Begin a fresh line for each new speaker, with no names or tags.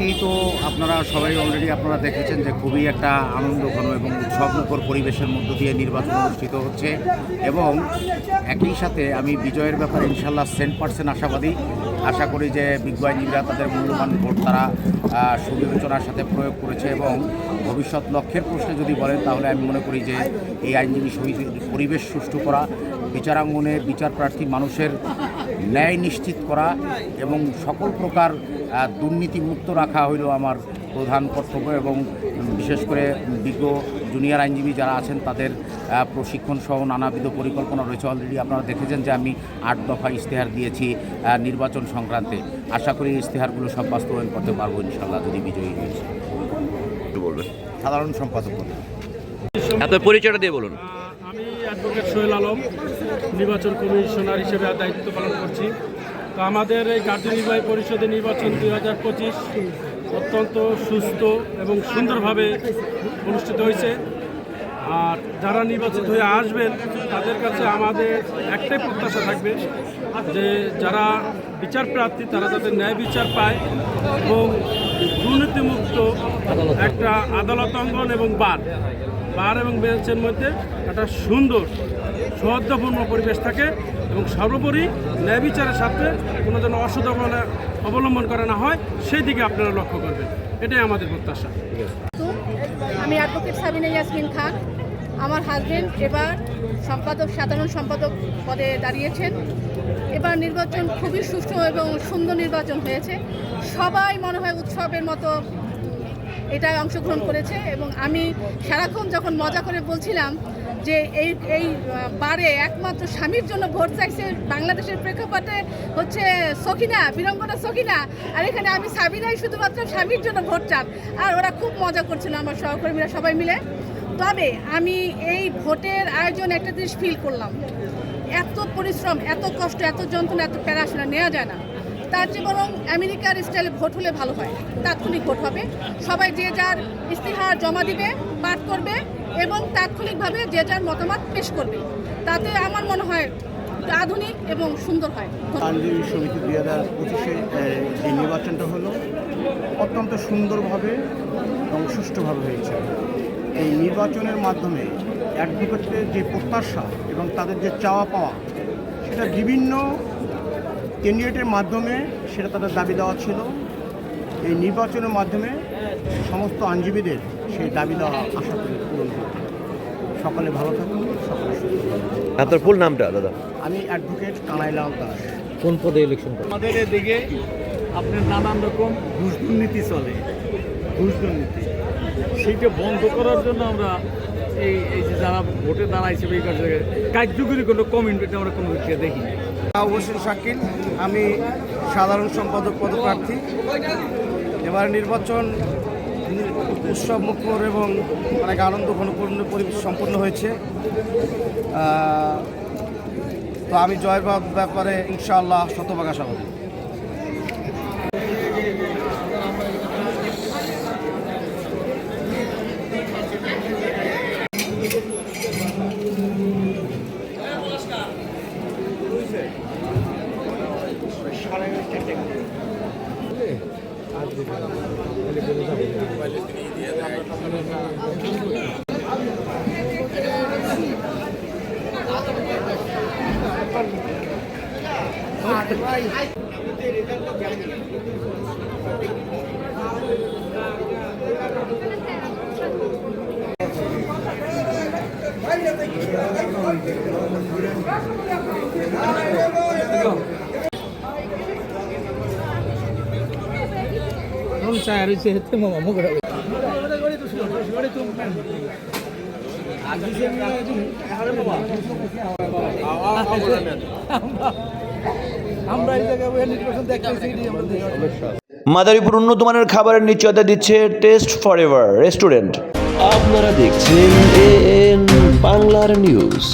থেকেই তো আপনারা সবাই অলরেডি আপনারা দেখেছেন যে খুবই একটা আনন্দঘন এবং উৎসবমুখর পরিবেশের মধ্য দিয়ে নির্বাচন অনুষ্ঠিত হচ্ছে এবং একই সাথে আমি বিজয়ের ব্যাপারে ইনশাল্লাহ সেন্ট পার্সেন্ট আশাবাদী। আশা করি যে বিজ্ঞ আইনজীবীরা তাদের মূল্যবান ভোট তারা সুবিবেচনার সাথে প্রয়োগ করেছে এবং ভবিষ্যৎ লক্ষ্যের প্রশ্নে যদি বলেন তাহলে আমি মনে করি যে এই আইনজীবী পরিবেশ সুষ্ঠু করা, বিচারাঙ্গনে বিচার প্রার্থী মানুষের ন্যায় নিশ্চিত করা এবং সকল প্রকার দুর্নীতিমুক্ত রাখা হইল আমার প্রধান কর্তব্য এবং বিশেষ করে বিজ্ঞ জুনিয়র আইনজীবী যারা আছেন তাদের প্রশিক্ষণ সহ নানাবিধ পরিকল্পনা রয়েছে। অলরেডি আপনারা দেখেছেন যে আমি আট দফা ইশতেহার দিয়েছি নির্বাচন সংক্রান্তে। আশা করি ইশতেহারগুলো সব বাস্তবায়ন করতে পারব ইনশাল্লাহ যদি বিজয়ী হয়েছে
একটু বলবেন।
সাধারণ সম্পাদক পদে।
আপনার পরিচয়টা দিয়ে বলুন।
আমি অ্যাডভোকেট সোহেল আলম নির্বাচন কমিশনার হিসেবে দায়িত্ব পালন করছি। তো আমাদের এই কার্যনির্বাহী পরিষদের নির্বাচন দুই হাজার পঁচিশ অত্যন্ত সুস্থ এবং সুন্দরভাবে অনুষ্ঠিত হয়েছে। আর যারা নির্বাচিত হয়ে আসবেন, তাদের কাছে আমাদের একটাই প্রত্যাশা থাকবে যে যারা বিচার প্রার্থী, তারা তাদের ন্যায় বিচার পায় এবং দুর্নীতিমুক্ত একটা আদালত অঙ্গন এবং বার বার এবং বেঞ্চের মধ্যে একটা সুন্দর সৌহার্দ্যপূর্ণ পরিবেশ থাকে এবং সর্বোপরি ন্যায় বিচারের সাথে কোনো যেন অসুবিধা অবলম্বন করা না হয়, সেই দিকে আপনারা লক্ষ্য করবেন। এটাই আমাদের প্রত্যাশা।
আমি অ্যাডভোকেট সাবিনা ইয়াসমিন খান। আমার হাজবেন্ড এবার সম্পাদক, সাধারণ সম্পাদক পদে দাঁড়িয়েছেন। এবার নির্বাচন খুবই সুষ্ঠু এবং সুন্দর নির্বাচন হয়েছে। সবাই মনে হয় উৎসবের মতো এটায় অংশগ্রহণ করেছে এবং আমি সারাক্ষণ যখন মজা করে বলছিলাম যে এই এই বারে একমাত্র স্বামীর জন্য ভোট চাইছে বাংলাদেশের প্রেক্ষাপটে হচ্ছে সখিনা বীরঙ্গনা সখিনা। আর এখানে আমি সাবিনাই শুধুমাত্র স্বামীর জন্য ভোট চান। আর ওরা খুব মজা করছিল আমার সহকর্মীরা সবাই মিলে। তবে আমি এই ভোটের আয়োজন একটা জিনিস ফিল করলাম। এত পরিশ্রম, এত কষ্ট, এত যন্ত্রণা, এত প্যারাশোনা নেওয়া যায় না। তার চেয়ে বরং আমেরিকার স্টাইলে ভোট হলে ভালো হয়। তাৎক্ষণিক ভোট হবে। সবাই যে যার ইস্তিহার জমা দিবে, পাঠ করবে। এবং তাৎক্ষণিকভাবে যে যার মতামত পেশ করবে। তাতে আমার মনে হয় আধুনিক এবং সুন্দর হয়।
আইনজীবী সমিতি দুই হাজার পঁচিশে যে নির্বাচনটা হলো, অত্যন্ত সুন্দরভাবে এবং সুষ্ঠুভাবে হয়েছে। এই নির্বাচনের মাধ্যমে অ্যাডভোকেটদের যে প্রত্যাশা এবং তাদের যে চাওয়া পাওয়া, সেটা বিভিন্ন ক্যান্ডিডেটের মাধ্যমে সেটা তাদের দাবি দেওয়া ছিল। এই নির্বাচনের মাধ্যমে সমস্ত আইনজীবীদের সেই দাবি দেওয়া আশা করি। পূরণ সকলে ভালো থাকুন সকলে
আপনার ফুল নামটা দাদা?
আমি অ্যাডভোকেট কানাইলাল দাস।
কোন পদে ইলেকশন
আমাদের এদিকে আপনার নানান রকম ঘুষ দুর্নীতি চলে ঘুষ দুর্নীতি। সেইটা বন্ধ করার জন্য আমরা এই এই যে যারা ভোটে দাঁড়াইছে এই কাজে কার্যকরী কোনো কমিউনিটি আমরা কোনো কিছু দেখি না
অবশ্যই শাকিল আমি সাধারণ সম্পাদক পদপ্রার্থী। এবার নির্বাচন উৎসব মুখর এবং অনেক আনন্দ ঘনপূর্ণ পরিবেশ সম্পন্ন হয়েছে। তো আমি জয়ের ব্যাপারে ইনশাআল্লাহ শতভাগ আশাবাদী चाहे हेतु म मोगरा आजु चाहिँ
মাদারীপুর উন্নত মানের খাবারের নিশ্চয়তা দিচ্ছে টেস্ট ফর এভার রেস্টুরেন্ট। আপনারা দেখছেন এ বাংলার নিউজ।